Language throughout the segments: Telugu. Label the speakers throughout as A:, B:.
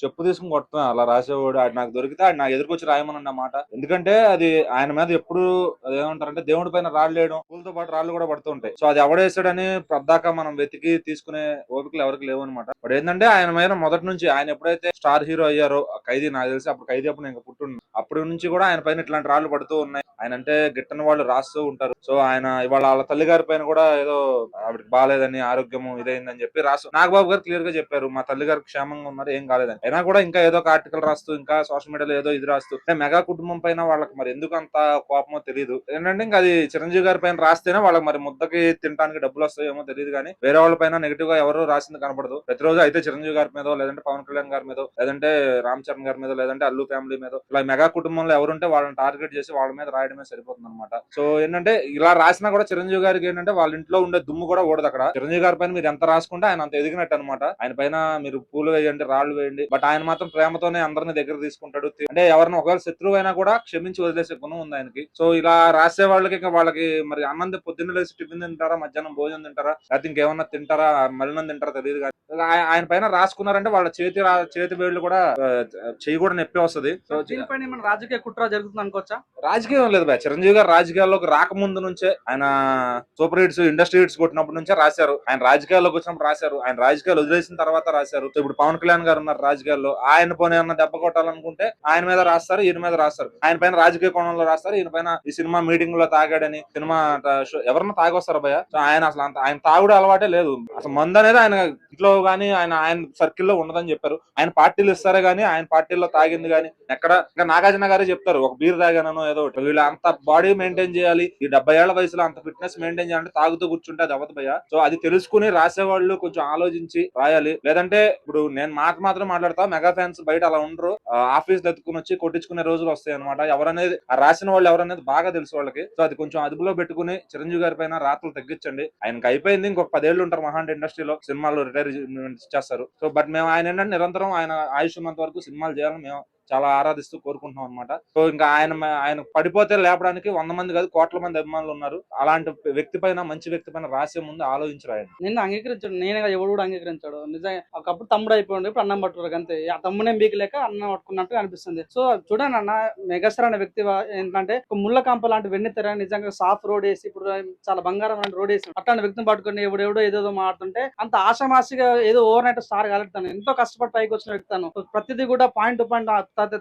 A: చెప్పు తీసుకుని కొడుతున్నా. అలా రాసేవాడు ఆడు నాకు దొరికితే ఆడు నాకు ఎదురుకొచ్చి రాయమని అన్నమాట ఎందుకంటే అది ఆయన మీద ఎప్పుడు ఏమంటారంటే దేవుడి పైన రాళ్ళు వేయడం పూలతో పాటు రాళ్ళు కూడా పడుతుంటాయి సో అది ఎవడేసాడని పద్దాక మనం వెతికి తీసుకునే ఓపికలు ఎవరికి లేవు అనమాట బట్ ఏంటంటే ఆయన మీద మొదటి నుంచి ఆయన ఎప్పుడైతే స్టార్ హీరో అయ్యారో ఖైదీ నాకు తెలిసి అప్పుడు ఖైదీ అప్పుడు ఇంకా పుట్టు అప్పటి నుంచి కూడా ఆయన పైన ఇట్లాంటి రాళ్ళు పడుతూ ఉన్నాయి. ఆయన అంటే గిట్టని వాళ్ళు రాస్తూ ఉంటారు. సో ఆయన ఇవాళ వాళ్ళ తల్లి గారి పైన కూడా ఏదో ఆవిడకి బాగాలేదని ఆరోగ్యము ఇదైందని చెప్పి రాసు నాగబాబు గారు క్లియర్గా చెప్పారు. మా తల్లిగారు క్షేమంగా ఉన్నారు ఏం కాలేదని. అయినా కూడా ఇంకా ఏదో ఒక ఆర్టికల్ రాస్తూ ఇంకా సోషల్ మీడియాలో ఏదో ఇది రాస్తూ అంటే మెగా కుటుంబం పైన వాళ్ళకి మరి ఎందుకు అంత కోపమో తెలియదు ఏంటంటే ఇంకా అది చిరంజీవి గారి పైన రాస్తేనే వాళ్ళకి మరి ముద్దకి తినడానికి డబ్బులు వస్తాయేమో తెలియదు కానీ వేరే వాళ్ళ పైన నెగిటివ్గా ఎవరు రాసింది కనపడదు. ప్రతిరోజు అయితే చిరంజీవి గారి మీద లేదంటే పవన్ కళ్యాణ్ గారి మీద లేదంటే రామ్ చరణ్ గారి మీద లేదంటే అల్లు ఫ్యామిలీ మీద ఇలా మెగా కుటుంబంలో ఎవరుంటే వాళ్ళని టార్గెట్ చేసి వాళ్ళ మీద రాయడమే సరిపోతుంది అనమాట సో ఏంటంటే ఇలా రాసినా కూడా చిరంజీవి గారికి ఏంటంటే వాళ్ళ ఇంట్లో ఉండే దుమ్ము కూడా ఓడదు అక్కడ. చిరంజీవి గారి పైన మీరు ఎంత రాసుకుంటే ఆయన అంత ఎదిగినట్టు అనమాట ఆయన పైన మీరు పూలు వేయండి రాళ్ళు వేయండి. బట్ ఆయన మాత్రం ప్రేమతోనే అందరిని దగ్గర తీసుకుంటాడు. అంటే ఎవరిని ఒకవేళ శత్రువు అయినా కూడా క్షమించి వదిలేసే గుణం ఉంది ఆయనకి. సో ఇలా రాసే వాళ్ళకి ఇంకా వాళ్ళకి మరి అన్నం పొద్దున్న లేసి టిఫిన్ తింటారా మధ్యాహ్నం భోజనం తింటారా లేకపోతే ఇంకేమన్నా తింటారా మలినం తింటారా తెలియదు కానీ ఆయన పైన రాసుకున్నారంటే వాళ్ళ చేతి చేతి వేళ్ళు కూడా ఆ, చెయ్యి కూడా నొప్పి వస్తుంది. సో
B: మన రాజకీయ కుట్ర జరుగుతుంది అనుకోవచ్చా?
A: రాజకీయం లేదు బాయ్ చిరంజీవి గారు రాజకీయాల్లోకి రాకముందు నుంచే ఆయన సూపర్ హిట్స్ ఇండస్ట్రీ హిట్స్ కొట్టినప్పటి నుంచే రాశారు. ఆయన రాజకీయాల్లోకి వచ్చినప్పుడు రాశారు. ఆయన రాజకీయాలు వదిలేసిన తర్వాత రాశారు. ఇప్పుడు పవన్ కళ్యాణ్ గారు ఉన్నారు రాజకీయాల్లో. ఆయన పోనీ ఏమన్నా దెబ్బ కొట్టాలనుకుంటే ఆయన మీద రాస్తారు ఈయన మీద రాస్తారు. ఆయన పైన రాజకీయ కోణంలో రాస్తారు ఈయన పైన ఈ సినిమా మీటింగ్లో తాగాడని సినిమా ఎవరన్నా తాగొస్తారు భయ ఆయన అసలు అంత ఆయన తాగుడు అలవాటే లేదు. అసలు మందు అనేది ఆయన ఇంట్లో గానీ ఆయన ఆయన సర్కిల్లో ఉండదని చెప్పారు. ఆయన పార్టీలు ఇస్తారే గానీ ఆయన పార్టీల్లో తాగింది గానీ ఎక్కడ ఇంకా నాగార్జున గారే చెప్తారు ఒక బీర్ తాగానో ఏదో ఒకటి. వీళ్ళు అంత బాడీ మెయింటైన్ చేయాలి. ఈ డెబ్బై ఏళ్ళ వయసులో అంత ఫిట్నెస్ మెయింటైన్ చేయాలంటే తాగుతూ కూర్చుంటే అది అవ్వదు భయ సో అది తెలుసుకుని రాసేవాళ్ళు కొంచెం ఆలోచించి రాయాలి. లేదంటే ఇప్పుడు నేను మాట మాత్రం మాట్లాడతా మెగా ఫ్యాన్స్ బయట అలా ఉండరు. ఆఫీస్ దత్తుకుని వచ్చి కొట్టించుకునే రోజులు వస్తాయి అనమాట ఎవరనేది ఆ రాసిన వాళ్ళు ఎవరనేది బాగా తెలుసు వాళ్ళకి. సో అది కొంచెం అదుపులో పెట్టుకుని చిరంజీవి గారి పైన రాత్రులు తగ్గించండి. ఆయనకి అయిపోయింది ఇంకొక పదేళ్ళు ఉంటారు మహాండ ఇండస్ట్రీలో. సినిమాలు రిటైర్ చేస్తారు. సో బట్ మేము ఆయన ఏంటంటే నిరంతరం ఆయన ఆయుష్ ఉన్నంత వరకు సినిమాలు చేయాలని మేము చాలా ఆరాధిస్తూ కోరుకుంటున్నాం అనమాట సో ఇంకా ఆయన ఆయన పడిపోతే లేపడానికి వంద మంది కాదు కోట్ల మంది అభిమానులు ఉన్నారు. అలాంటి వ్యక్తి పైన మంచి వ్యక్తి పైన రాసే ముందు ఆలోచించి ఆయన.
B: నేను అంగీకరించాడు. నేనే ఎవడు కూడా అంగీకరించాడు. నిజంగా ఒకప్పుడు తమ్ముడు అయిపోయింది ఇప్పుడు అన్నం పట్టుకోరు అంతే. ఆ తమ్ముడే బీకలేక అన్నం పట్టుకున్నట్టు అనిపిస్తుంది. సో చూడండి అన్న మెగాస్టార్ అనే వ్యక్తి ఏంటంటే ఒక ముళ్ళ కంప లాంటి వెన్నెతెర నిజంగా సాఫ్ రోడ్ వేసి ఇప్పుడు చాలా బంగారం లాంటి రోడ్ వేసి అట్లాంటి వ్యక్తిని పట్టుకొని ఎవడో ఏదో మాడుతుంటే అంత ఆశామాసిగా ఏదో ఓవర్ నైట్ స్టార్ కలుగుతాను ఎంతో కష్టపడి పైకి వచ్చిన వ్యక్తాను ప్రతిదీ కూడా పాయింట్ టు పాయింట్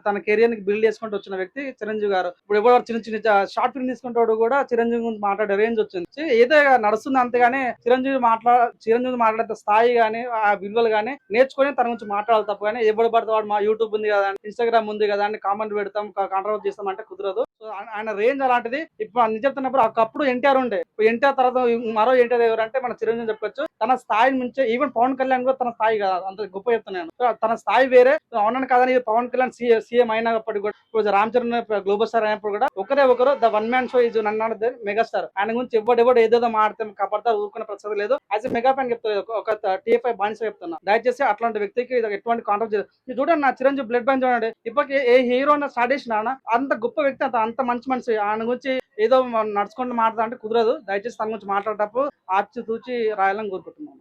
B: తన కెరియర్ని బిల్డ్ చేసుకుంటూ వచ్చిన వ్యక్తి చిరంజీవి గారు. ఇప్పుడు ఎవరు చిన్న చిన్న షార్ట్ ఫిల్మ్ తీసుకుంటాడు కూడా చిరంజీవి గురించి మాట్లాడే రేంజ్ వచ్చింది. ఏదో నడుస్తుంది అంతేగాని చిరంజీవి మాట్లా చిరంజీవి మాట్లాడే స్థాయి గానీ ఆ విలువలు గానీ నేర్చుకొని తన గురించి మాట్లాడాలి తప్ప కానీ ఎవడు పడితే వాడు మా యూట్యూబ్ ఉంది కదా ఇన్స్టాగ్రామ్ ఉంది కదా అని కామెంట్ పెడతాం కాంట్రవర్ట్ చేస్తాం అంటే కుదరదు. ఆయన- రేంజ్ అలాంటిది. ఇప్పుడు నిజం చెప్తున్నప్పుడు ఒకప్పుడు ఎన్టీఆర్ ఉండే. ఎన్టీఆర్ తర్వాత మరో ఎన్టీఆర్ ఎవరంటే మన చిరంజీవి చెప్పొచ్చు. తన స్థాయి నుంచి ఈవెన్ పవన్ కళ్యాణ్ కూడా తన స్థాయి కాదు. అంత గొప్ప చెప్తున్నాను తన స్థాయి వేరే. అవునని కాదని పవన్ కళ్యాణ్ సీఎం అయినప్పటికీ కూడా ఇప్పుడు రామ్ చరణ్ గ్లోబల్ స్టార్ అయినప్పుడు కూడా ఒకరే ఒకరు ద వన్ మ్యాన్ షో ఇది నన్ను మెగాస్టార్ ఆయన గురించి ఎవడు ఎవడు ఏదేదో మాడితే కాపాడతా ఊరుకునే ప్రశ్న లేదు. యాజ్ ఎ మెగా ఫ్యాన్ చెప్తాను ఒక టీఎఫ్ఐ బానిస చెప్తున్నా. దయచేసి అట్లాంటి వ్యక్తికి ఇది ఎటువంటి కాంట్రాక్ట్ చేయదు. చూడండి నా చిరంజీవి బ్లడ్ బ్యాంక్ చూడండి. ఇప్పటికి ఏ హీరో స్టార్ట్ చేసిన అంత గొప్ప వ్యక్తి అంత అంత మంచి మనిషి. ఆయన గురించి ఏదో నడుచుకుంటూ మాట్లాడాలంటే కుదరదు. దయచేసి తన గురించి మాట్లాడేటప్పుడు ఆచి తూచి రాయాలని కోరుకుంటున్నాను.